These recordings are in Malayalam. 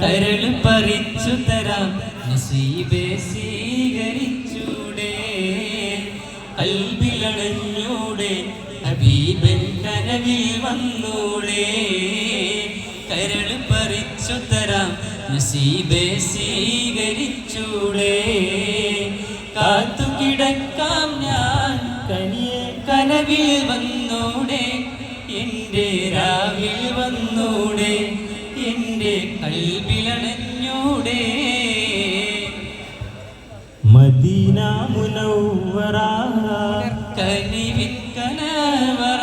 കരൾ പറിച്ചു തരാം. നസീബെ സ്വീകരിച്ചൂടെ. കൽവിലണഞ്ഞൂടെ ഹബീബൻ കനവിൽ വന്നൂടെ. കരൾ പറിച്ചു തരാം നസീബെ സ്വീകരിച്ചൂടെ. കാത്തു കിടക്കാം ഞാൻ കനിയെ കനവിൽ വന്നൂടെ മദീന മുനവ്വറ. കനിവിൻ കനവറ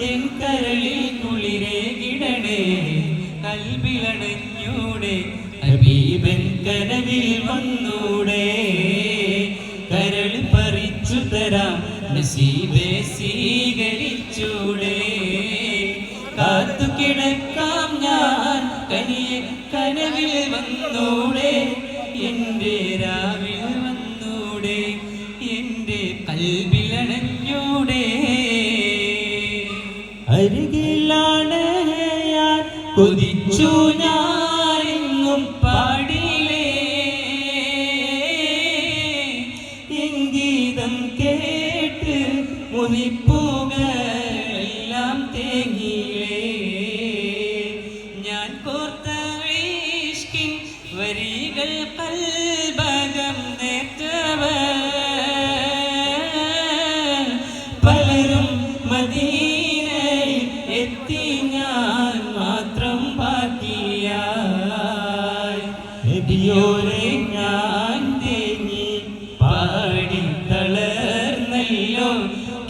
എൻ കരളിൽ കുളിരേകിടണേ കൽവിലണഞ്ഞൂടെ ഹബീബൻ കനവിൽ വന്നൂടെ. കരൾ പറിച്ചു തരാം നസീബെ സ്വീകരിച്ചൂടെ. കാത്തു കിടക്കാം ഞാൻ കനിയെ കനവിൽ വന്നൂടെ. എന്റെ me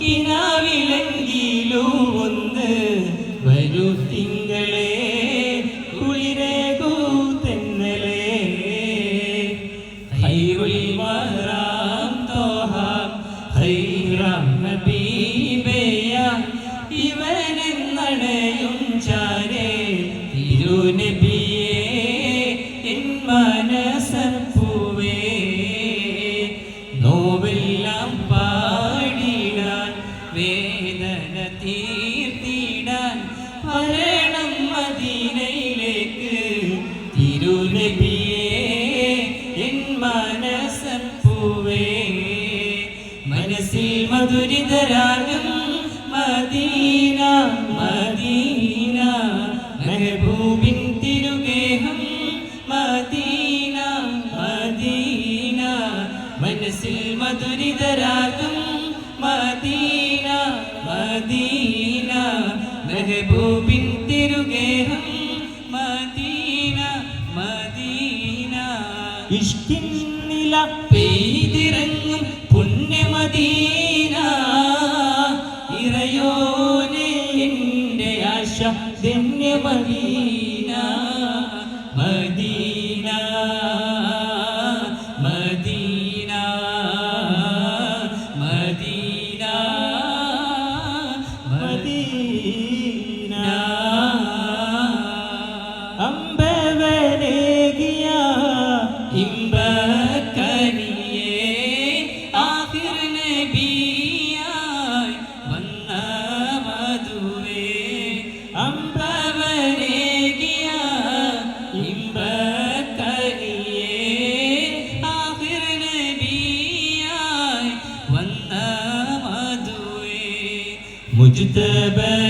കിനാവിലെങ്കിലും മധുരിതരാഗം മദീന മദീന. മെഹബൂബിൻ തിരുഗേഹം മദീന മദീന. മനസ്സിൽ മധുരിതരാകും മദീന മദീന. മെഹബൂബിൻ തിരുഗേഹം മദീന മദീന. ഇഷ്കിന്നില പെയ്തിറങ്ങും Tebe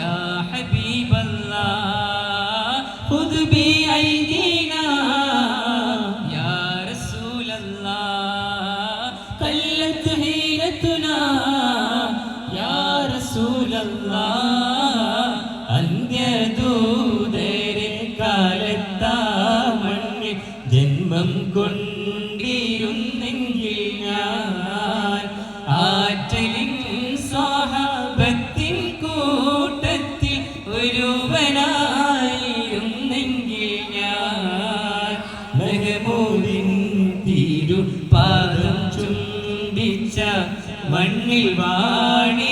يا حبيب الله خذ بأيدي കൊണ്ടിരുന്നെങ്കിൽ ഞാൻ ആറ്റലിൻ സ്വാഹബത്തിൻ കൂട്ടത്തിൽ ഒരുവനായിരുന്നെങ്കിൽ ഞാൻ മെഹമൂദിൻ തിരുപാദം ചുംബിച്ച മണ്ണിൽ വാണിരുന്നെങ്കിൽ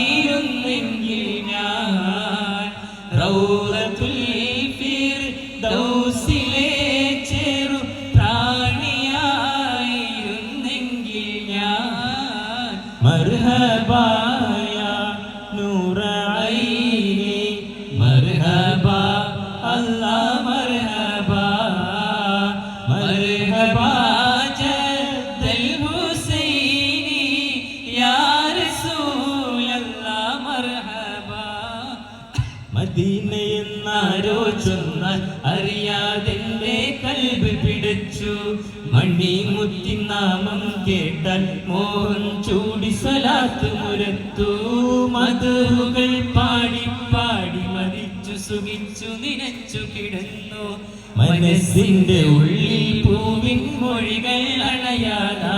എന്നാരോ ചൊന്നാൽ അറിയാതെന്റെ കൽബ് പിടിച്ചു മണിമുത്തി നാമം കേട്ടാൽ മോഹം ചൂടി സലാത്ത് മുരത്തു. മധുകൾ പാടി പാടി മതിച്ചു സുഖിച്ചു നിനച്ചു കിടന്നു. മനസ്സിന്റെ ഉള്ളിൽ പൂവിൻ മൊഴികൾ അണയാതാടിയുലഞ്ഞു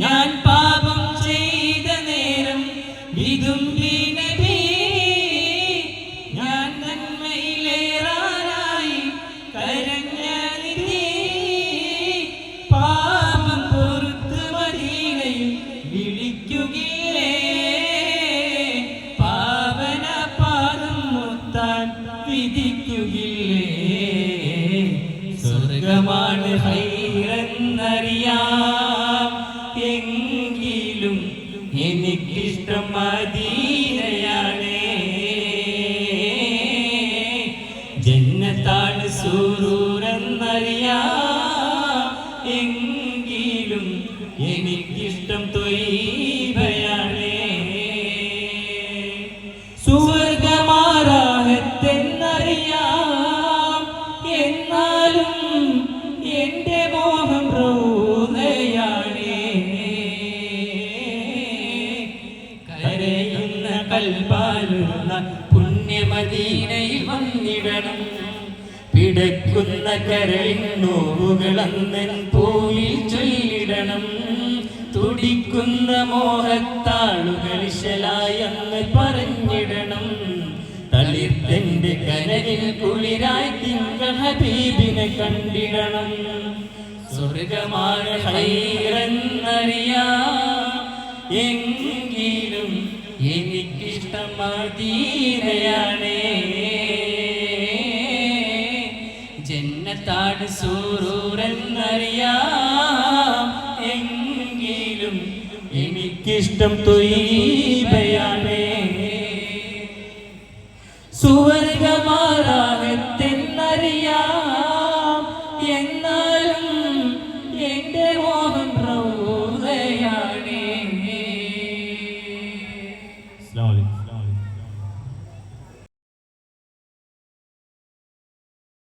ഞാൻ പാപം ചെയ്ത നേരം വിതുമ്പി നബി വിധിക്കുകില്ലേ? സ്വർഗമാണ് ഹൈറെന്നറിയാം. എങ്കിലും എനിക്കിഷ്ടം മദീനയാണ് കരളിൻ നോവുകളന്നൻ പൂവിൽ ചൊല്ലിടണം. തുടിക്കുന്ന മോഹത്താളുകളിശലായെന്ന് പറഞ്ഞിടണം. തളിർത്തന്റെ കനലിൽ കുളിരായി തിങ്കൾ ഹബീബിനെ കണ്ടിടണം. സ്വർഗമാണ് ഹൈറെന്നറിയാ. എങ്കിലും എനിക്കിഷ്ടമാ മദീനയാണ് ഇഷ്ടം തൊയ്ബയാണേ സുവർഗമാറാകത്തെന്നറിയാം